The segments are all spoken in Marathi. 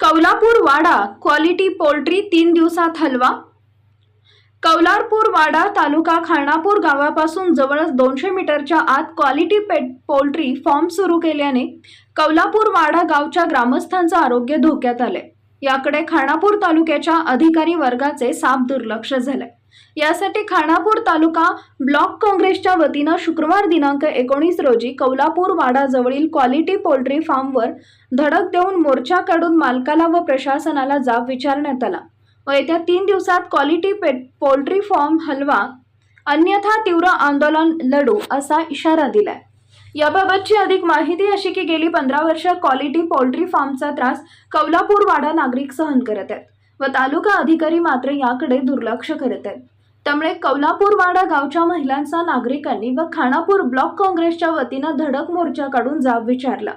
कौलापूर वाडा क्वालिटी पोल्ट्री तीन दिवसात हलवा. कौलारपूर वाडा तालुका खानापूर गावापासून जवळच दोनशे मीटरच्या आत क्वालिटी पेट पोल्ट्री फॉर्म सुरू केल्याने कौलापूर वाडा गावच्या ग्रामस्थांचं आरोग्य धोक्यात आले याकडे खानापूर तालुक्याच्या अधिकारी वर्गाचे साफ दुर्लक्ष झालंय. यासाठी खानापूर तालुका ब्लॉक काँग्रेसच्या वतीनं शुक्रवार दिनांक एकोणीस रोजी कौलापूर वाडाजवळील क्वालिटी पोल्ट्री फार्मवर धडक देऊन मोर्चा काढून मालकाला व प्रशासनाला जाब विचारण्यात आला. व येत्या तीन दिवसात क्वालिटी पेट पोल्ट्री फॉर्म हलवा अन्यथा तीव्र आंदोलन लढू असा इशारा दिलाय. याबाबतची अधिक माहिती अशी की गेली पंधरा वर्ष क्वालिटी पोल्ट्री फार्मचा त्रास कौलापूर वाडा नागरिक सहन करत आहेत. व तालुका अधिकारी मात्र याकडे दुर्लक्ष करत आहेत. त्यामुळे कौलापूर वाडा गावच्या महिलांचा नागरिकांनी व खानापूर ब्लॉक काँग्रेसच्या वतीनं धडक मोर्चा काढून जाब विचारला.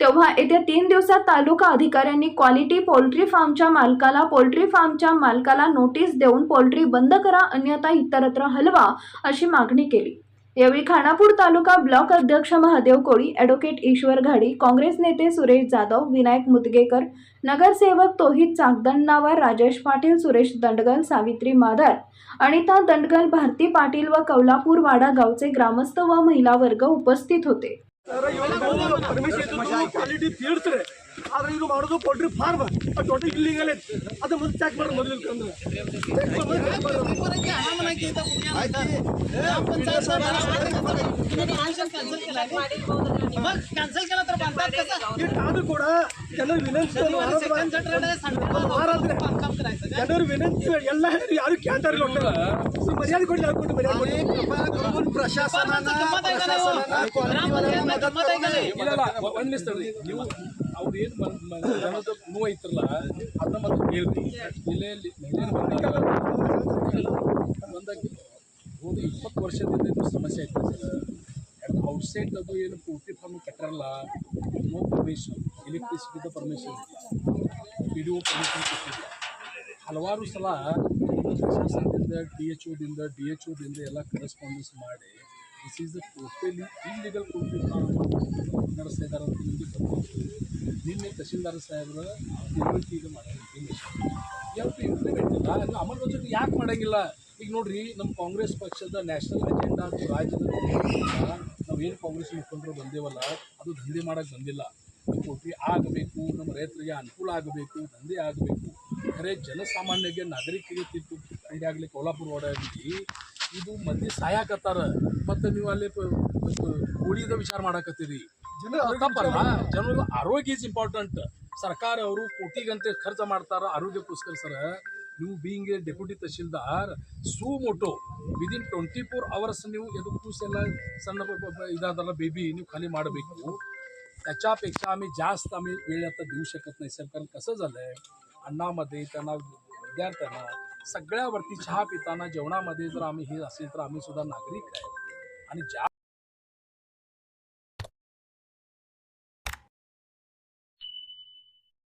तेव्हा येत्या तीन दिवसात तालुका अधिकाऱ्यांनी क्वालिटी पोल्ट्री फार्मच्या मालकाला पोल्ट्री फार्मच्या मालकाला नोटीस देऊन पोल्ट्री बंद करा अन्यथा इतरत्र हलवा अशी मागणी केली. यावेळी खानापूर तालुका ब्लॉक अध्यक्ष महादेव कोळी ॲडव्होकेट ईश्वर घाडी काँग्रेस नेते सुरेश जाधव विनायक मुदगेकर नगरसेवक तोहित चाकदंडावर राजेश पाटील सुरेश दंडगल सावित्री मादार अनिता दंडगल भारती पाटील व कौलापूर वाडा गावचे ग्रामस्थ व महिला वर्ग उपस्थित होते ಪರ್ಮಿಷನ್ ಕ್ವಾಲಿಟಿ ತೀರ್ಸ್ರೆ ಆದ್ರೆ ಇದು ಮಾಡೋದು ಪೋಲ್ಟ್ರಿ ಫಾರ್ಮ್ ಟೋಟಲ್ ಇಲ್ಲಿಗಲ್ ಐತಿ ಅದು ಮೊದಲು ಚೆಕ್ ಮಾಡಿ ಮೊದಲು ಇಟ್ಕೊಂಡ್ರೆ मग कॅन्सल केला ಬಟ್ ಕೂಡ ಕೆಲವರು ವಿನಂತಿಗಳು ವಿನಂತಿ ಎಲ್ಲ ಯಾರು ಕೇಳ್ತಾರೆ ಮರ್ಯಾದೆ ಕೊಡಿ ಯಾರು ಕೊಟ್ಟು ಮರ್ಯಾದೆ ಕೊಡಿ. ಪ್ರಶಾಸನ ಒಂದು ಅವ್ರು ಏನು ಐತ್ರಲ್ಲ ಅದನ್ನ ಮತ್ತೆ ಇಪ್ಪತ್ತು ವರ್ಷದಿಂದ ಸಮಸ್ಯೆ ಐತೆ. ಔಟ್ಸೈಡ್ ಅದು ಏನು ಪೂರ್ತಿ ಫಾರ್ಮ್ ಕಟ್ಟಾರಲ್ಲ no permission ಎಲೆಕ್ಟ್ರಿಸಿಟಿದ permission P D O permission ಕೊಟ್ಟಿಲ್ಲ. ಹಲವಾರು ಸಲ ಪ್ರಶಾಸನದಿಂದ ಡಿ ಎಚ್ ಒದಿಂದ ಡಿ ಎಚ್ ಒದಿಂದ ಎಲ್ಲ ಕರೆಸ್ಪಾಂಡೆನ್ಸ್ ಮಾಡಿ this is the totally illegal ಪೂರ್ತಿ ಫಾರ್ಮ್ ನಡೆಸ್ತಾ ಇದ್ದಾರೆ ನಿನ್ನೆ ತಹಶೀಲ್ದಾರ್ ಸಾಹೇಬ್ರ ತಿಳುವಳಿಕೆ ಈಗ ಮಾಡಿದ್ದೀನಿ ಯಾವತ್ತು ಇಂಪ್ಲಿಮೆಂಟ್ ಇಲ್ಲ ಅದು ಅಮಲ್ಬಜೆಟ್ ಯಾಕೆ ಮಾಡಂಗಿಲ್ಲ? ಈಗ ನೋಡ್ರಿ ನಮ್ಮ ಕಾಂಗ್ರೆಸ್ ಪಕ್ಷದ ನ್ಯಾಷನಲ್ ಅಜೆಂಡಾ ರಾಜ್ಯದ ನಾವು ಏನು ಕಾಂಗ್ರೆಸ್ ಮುಖಂಡರು ಬಂದೇವಲ್ಲ ಅದು ದಂಧೆ ಮಾಡೋಕ್ಕೆ ಬಂದಿಲ್ಲ. ಕೋಟಿ ಆಗಬೇಕು ನಮ್ಮ ರೈತರಿಗೆ ಅನುಕೂಲ ಆಗಬೇಕು ದಂಧೆ ಆಗಬೇಕು. ಖರೆ ಜನಸಾಮಾನ್ಯರಿಗೆ ನಾಗರಿಕರಿಗೆ ತಿತ್ತು ಕೋಲ್ಹಾಪುರ ವಾಡ ಆಗಲಿ ಇದು ಮಂದಿ ಸಾಯಾಕತ್ತಾರ. ಮತ್ತು ನೀವು ಅಲ್ಲಿ ಕೋಳಿದ ವಿಚಾರ ಮಾಡಕತ್ತೀರಿ. ಜನ ತಪ್ಪಲ್ಲ ಜನರು ಆರೋಗ್ಯ ಇಸ್ ಇಂಪಾರ್ಟೆಂಟ್ ಸರ್ಕಾರ ಅವರು ಕೋಟಿಗಂತೆ ಖರ್ಚು ಮಾಡ್ತಾರ ಆರೋಗ್ಯಕ್ಕೋಸ್ಕರ ಸರ್. ನೀವು being a deputy tahsildar suo moto within twenty four hours ನೀವು ಎದು ಕೂಸೆಲ್ಲ ಸಣ್ಣ ಇದಾದಲ್ಲ ಬೇಬಿ ನೀವು ಖಾಲಿ ಮಾಡಬೇಕು. त्याच्यापेक्षा आम्ही जास्त आम्ही वेळ आता देऊ शकत नाही सर कारण कसं झालं आहे अण्णामध्ये त्यांना विद्यार्थ्यांना सगळ्यावरती चहा पिताना जेवणामध्ये जर आम्ही हे असेल तर आम्ही सुद्धा नागरिक आहे आणि ज्या